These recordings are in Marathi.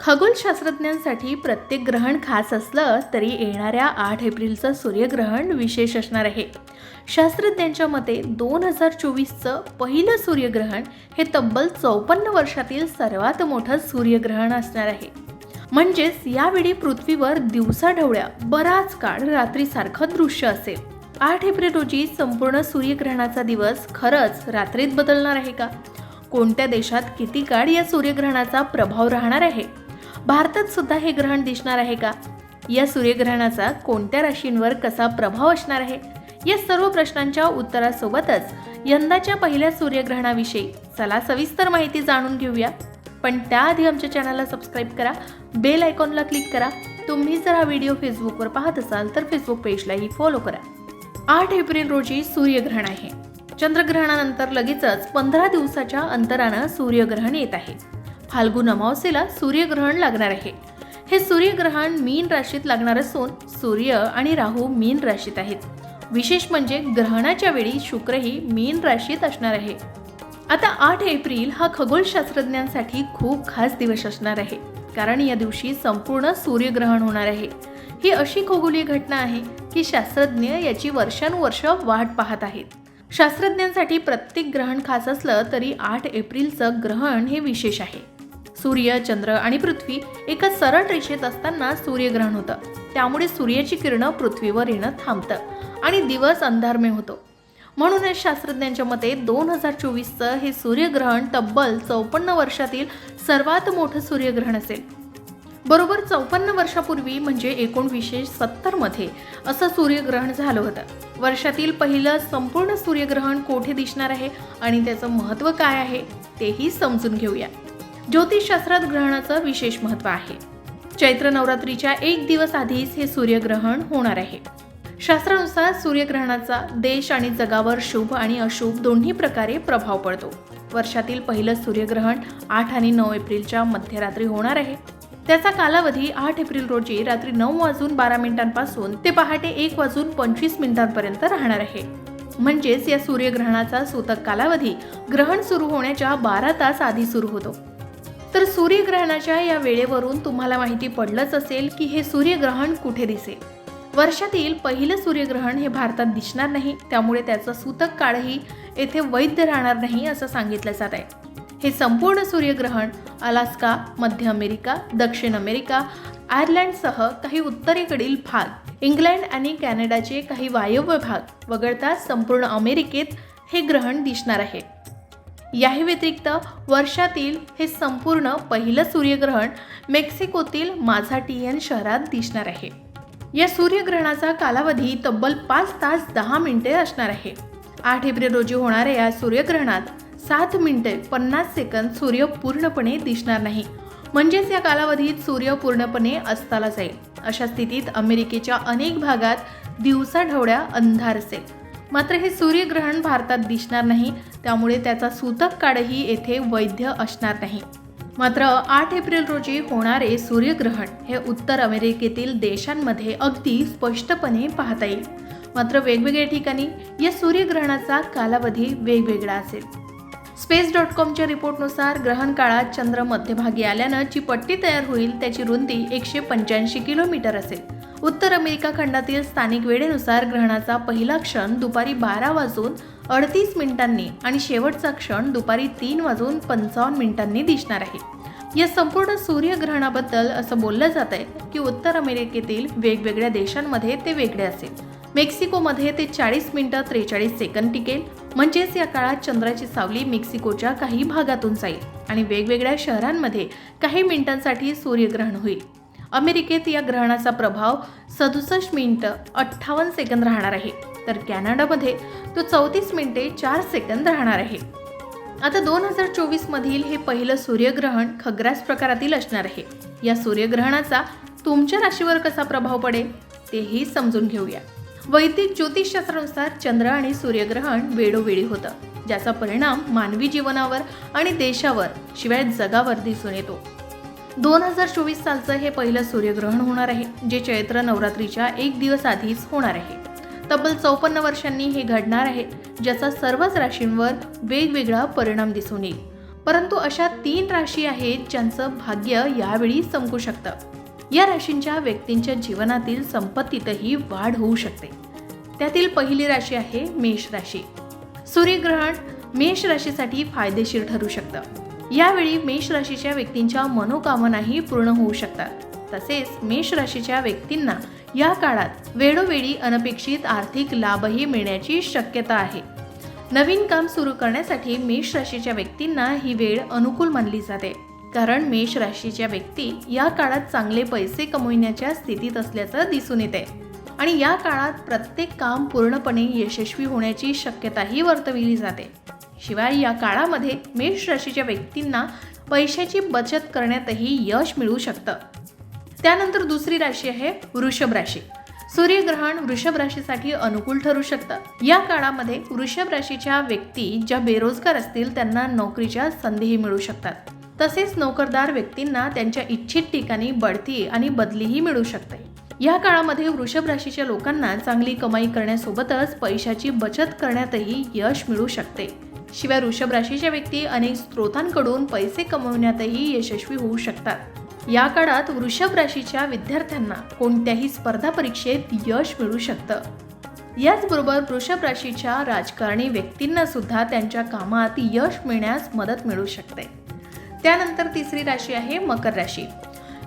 खगोलशास्त्रज्ञांसाठी प्रत्येक ग्रहण खास असलं तरी येणाऱ्या आठ एप्रिलचं सूर्यग्रहण विशेष असणार आहे. शास्त्रज्ञांच्या मते दोन हजार चोवीसचं पहिलं सूर्यग्रहण हे तब्बल चौपन्न वर्षातील सर्वात मोठं सूर्यग्रहण असणार आहे. म्हणजेच यावेळी पृथ्वीवर दिवसाढवळ्या बराच काळ रात्रीसारखं दृश्य असेल. आठ एप्रिल रोजी संपूर्ण सूर्यग्रहणाचा दिवस खरंच रात्रीत बदलणार आहे का? कोणत्या देशात किती काळ या सूर्यग्रहणाचा प्रभाव राहणार आहे? भारतात सुद्धा हे ग्रहण दिसणार आहे का? या सूर्यग्रहणाचा कोणत्या राशींवर कसा प्रभाव असणार आहे? या सर्व प्रश्नांच्या उत्तरासोबतच यंदाच्या पहिल्या सूर्यग्रहणाविषयी चला सविस्तर माहिती जाणून घेऊया. पण त्याआधी आमच्या चॅनलला सबस्क्राईब करा बेल आयकॉनला क्लिक करा. तुम्ही जर हा व्हिडिओ फेसबुकवर पाहत असाल तर फेसबुक पेजलाही फॉलो करा. आठ एप्रिल रोजी सूर्यग्रहण आहे. चंद्रग्रहणानंतर लगेचच पंधरा दिवसाच्या अंतरानं सूर्यग्रहण येत आहे. फाल्गुन अमावस्येला सूर्यग्रहण लागणार आहे. हे सूर्यग्रहण मीन राशीत लागणार असून सूर्य आणि राहू मीन राशीत आहेत. विशेष म्हणजे ग्रहणाच्या वेळी शुक्रही मीन राशीत असणार आहे. आता आठ एप्रिल हा खगोलशास्त्रज्ञांसाठी खूप खास दिवस असणार आहे. कारण या दिवशी संपूर्ण सूर्यग्रहण होणार आहे. ही अशी खगोलीय घटना आहे की शास्त्रज्ञ याची वर्षानुवर्ष वाट पाहत आहेत. शास्त्रज्ञांसाठी प्रत्येक ग्रहण खास असलं तरी आठ एप्रिलचं ग्रहण हे विशेष आहे. सूर्य चंद्र आणि पृथ्वी एका सरळ रेषेत असताना सूर्यग्रहण होतं. त्यामुळे सूर्याची किरणं पृथ्वीवर येणं थांबतं आणि दिवस अंधारमय होतो. म्हणूनच शास्त्रज्ञांच्या मते दोन हजार चोवीसचं हे सूर्यग्रहण तब्बल चौपन्न वर्षातील सर्वात मोठं सूर्यग्रहण असेल. बरोबर चौपन्न वर्षापूर्वी म्हणजे एकोणवीसशे सत्तरमध्ये असं सूर्यग्रहण झालं होतं. वर्षातील पहिलं संपूर्ण सूर्यग्रहण कोठे दिसणार आहे आणि त्याचं महत्त्व काय आहे तेही समजून घेऊया. ज्योतिषशास्त्रात ग्रहणाचं विशेष महत्त्व आहे. चैत्र नवरात्रीच्या एक दिवस आधीच हे सूर्यग्रहण होणार आहे. शास्त्रानुसार सूर्यग्रहणाचा देश आणि जगावर शुभ आणि अशुभ दोन्ही प्रकारे प्रभाव पडतो. वर्षातील पहिलं सूर्यग्रहण आठ आणि नऊ एप्रिलच्या मध्यरात्री होणार आहे. त्याचा कालावधी आठ एप्रिल रोजी रात्री नऊ वाजून बारा मिनिटांपासून ते पहाटे एक वाजून पंचवीस मिनिटांपर्यंत राहणार आहे. म्हणजेच या सूर्यग्रहणाचा सूतक कालावधी ग्रहण सुरू होण्याच्या बारा तास आधी सुरू होतो. तर सूर्यग्रहणाच्या या वेळेवरून तुम्हाला माहिती पडलंच असेल की हे सूर्यग्रहण कुठे दिसेल. वर्षातील पहिलं सूर्यग्रहण हे भारतात दिसणार नाही त्यामुळे त्याचं सूतक काळही येथे वैध राहणार नाही असं सांगितलं जात आहे. हे संपूर्ण सूर्यग्रहण अलास्का मध्य अमेरिका दक्षिण अमेरिका आयर्लंडसह काही उत्तरेकडील भाग इंग्लंड आणि कॅनडाचे काही वायव्य भाग वगळता संपूर्ण अमेरिकेत हे ग्रहण दिसणार आहे. याही व्यतिरिक्त वर्षातील हे संपूर्ण पहिलं सूर्यग्रहण मेक्सिकोतील माझाटियन शहरात दिसणार आहे. या सूर्यग्रहणाचा कालावधी तब्बल पाच तास दहा मिनिटे असणार आहे. आठ एप्रिल रोजी होणाऱ्या या सूर्यग्रहणात सात मिनिटे पन्नास सेकंद सूर्य पूर्णपणे दिसणार नाही. म्हणजेच या कालावधीत सूर्य पूर्णपणे अस्ताला जाईल. अशा स्थितीत अमेरिकेच्या अनेक भागात दिवसाढवळ्या अंधार असेल मात्र हे सूर्यग्रहण भारतात दिसणार नाही. त्यामुळे त्याचा सूतक काळही येथे वैध असणार नाही. मात्र आठ एप्रिल रोजी होणारे सूर्यग्रहण हे उत्तर अमेरिकेतील देशांमध्ये अगदी स्पष्टपणे पाहता येईल. मात्र वेगवेगळ्या ठिकाणी या सूर्यग्रहणाचा कालावधी वेगवेगळा असेल. स्पेस डॉट कॉमच्या रिपोर्टनुसार ग्रहण काळात चंद्र मध्यभागी आल्यानं जी पट्टी तयार होईल त्याची रुंदी एकशे पंच्याऐंशी किलोमीटर असेल. उत्तर अमेरिका खंडातील स्थानिक वेळेनुसार ग्रहणाचा पहिला क्षण दुपारी बारा वाजून अडतीस मिनिटांनी आणि शेवटचा क्षण दुपारी तीन वाजून पंचावन्न मिनिटांनी दिसणार आहे. या संपूर्ण सूर्यग्रहणाबद्दल असं बोललं जात आहे की उत्तर अमेरिकेतील वेगवेगळ्या देशांमध्ये ते वेगळे असेल. मेक्सिकोमध्ये ते चाळीस मिनिटं त्रेचाळीस सेकंद टिकेल म्हणजेच या काळात चंद्राची सावली मेक्सिकोच्या काही भागातून जाईल आणि वेगवेगळ्या शहरांमध्ये काही मिनिटांसाठी सूर्यग्रहण होईल. अमेरिकेत या ग्रहणाचा प्रभाव सदुसष्ट मिनिटं अठ्ठावन्न सेकंद राहणार आहे. तर कॅनडामध्ये तो चौतीस मिनिटे चार सेकंद राहणार आहे. आता दोन हजार चोवीस मधील हे पहिलं सूर्यग्रहण खग्रास प्रकारातील असणार आहे. या सूर्यग्रहणाचा तुमच्या राशीवर कसा प्रभाव पडेल तेही समजून घेऊया. वैदिक ज्योतिषशास्त्रानुसार चंद्र आणि सूर्यग्रहण वेळोवेळी होतं ज्याचा परिणाम मानवी जीवनावर आणि देशावर शिवाय जगावर दिसून येतो. दोन हजार चोवीस सालचं हे पहिलं सूर्यग्रहण होणार आहे जे चैत्र नवरात्रीच्या एक दिवस आधीच होणार आहे. तब्बल चौपन्न वर्षांनी हे घडणार आहे ज्याचा सर्वच राशींवर वेगवेगळा परिणाम दिसून येईल. परंतु अशा तीन राशी आहेत ज्यांचं भाग्य यावेळी चमकू शकतं. या राशींच्या व्यक्तींच्या जीवनातील संपत्तीतही वाढ होऊ शकते. त्यातील पहिली राशी आहे मेष राशी. सूर्यग्रहण मेष राशीसाठी फायदेशीर ठरू शकतं. यावेळी मेष राशीच्या व्यक्तींच्या मनोकामनाही पूर्ण होऊ शकतात. तसेच मेष राशीच्या व्यक्तींना या काळात वेळोवेळी अनपेक्षित आर्थिक लाभही मिळण्याची शक्यता आहे. नवीन काम सुरू करण्यासाठी मेष राशीच्या व्यक्तींना ही वेळ अनुकूल मानली जाते. कारण मेष राशीच्या व्यक्ती या काळात चांगले पैसे कमविण्याच्या स्थितीत असल्याचं दिसून येते. आणि या काळात प्रत्येक काम पूर्णपणे यशस्वी होण्याची शक्यताही वर्तविली जाते. शिवाय या काळामध्ये मेष राशीच्या व्यक्तींना पैशाची बचत करण्यातही यश मिळू शकतं. त्यानंतर दुसरी राशी आहे वृषभ राशी. सूर्यग्रहण वृषभ राशीसाठी अनुकूल ठरू शकतं. या काळामध्ये वृषभ राशीच्या व्यक्ती ज्या बेरोजगार असतील त्यांना नोकरीच्या संधीही मिळू शकतात. तसेच नोकरदार व्यक्तींना त्यांच्या इच्छित ठिकाणी बढती आणि बदलीही मिळू शकते. या काळामध्ये वृषभ राशीच्या लोकांना चांगली कमाई करण्यासोबतच पैशाची बचत करण्यातही यश मिळू शकते. शिवाय वृषभ राशीच्या व्यक्ती अनेक स्रोतांकडून पैसे कमवण्यातही यशस्वी होऊ शकतात. या काळात वृषभ राशीच्या विद्यार्थ्यांना कोणत्याही स्पर्धा परीक्षेत यश मिळू शकतं. याचबरोबर वृषभ राशीच्या राजकारणी व्यक्तींना सुद्धा त्यांच्या कामात यश मिळण्यास मदत मिळू शकते. त्यानंतर तिसरी राशी आहे मकर राशी.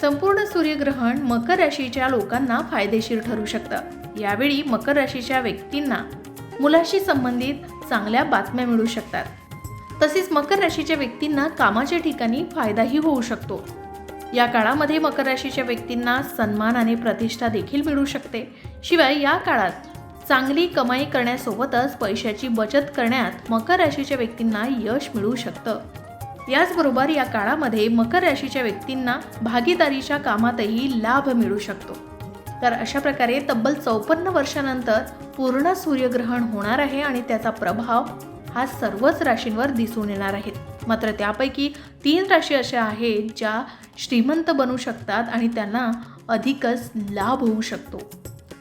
संपूर्ण सूर्यग्रहण मकर राशीच्या लोकांना फायदेशीर ठरू शकतं. यावेळी मकर राशीच्या व्यक्तींना मुलाशी संबंधित चांगल्या बातम्या मिळू शकतात. तसेच मकर राशीच्या व्यक्तींना कामाच्या ठिकाणी फायदाही होऊ शकतो. या काळामध्ये मकर राशीच्या व्यक्तींना सन्मान आणि प्रतिष्ठा देखील मिळू शकते. शिवाय या काळात चांगली कमाई करण्यासोबतच पैशाची बचत करण्यात मकर राशीच्या व्यक्तींना यश मिळू शकतं. याचबरोबर या काळामध्ये मकर राशीच्या व्यक्तींना भागीदारीच्या कामातही लाभ मिळू शकतो. तर अशा प्रकारे तब्बल चौपन्न वर्षानंतर पूर्ण सूर्यग्रहण होणार आहे आणि त्याचा प्रभाव हा सर्वच राशींवर दिसून येणार आहेत मात्र त्यापैकी तीन राशी अशा आहेत ज्या श्रीमंत बनू शकतात आणि त्यांना अधिकच लाभ होऊ शकतो.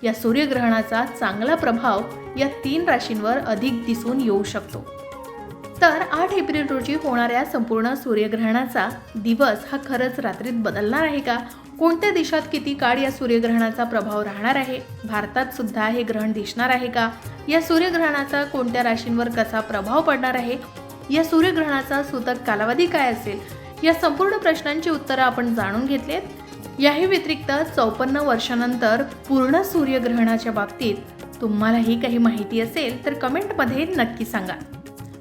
या सूर्यग्रहणाचा चांगला प्रभाव या तीन राशींवर अधिक दिसून येऊ शकतो. तर आठ एप्रिल रोजी होणाऱ्या संपूर्ण सूर्यग्रहणाचा दिवस हा खरंच रात्रीत बदलणार आहे का? कोणत्या देशात किती काळ या सूर्यग्रहणाचा प्रभाव राहणार आहे? भारतात सुद्धा हे ग्रहण दिसणार आहे का? या सूर्यग्रहणाचा कोणत्या राशींवर कसा प्रभाव पडणार आहे? या सूर्यग्रहणाचा सूतक कालावधी काय असेल? या संपूर्ण प्रश्नांची उत्तरं आपण जाणून घेतलेत. याही व्यतिरिक्त चौपन्न वर्षानंतर पूर्ण सूर्यग्रहणाच्या बाबतीत तुम्हालाही काही माहिती असेल तर कमेंटमध्ये नक्की सांगा.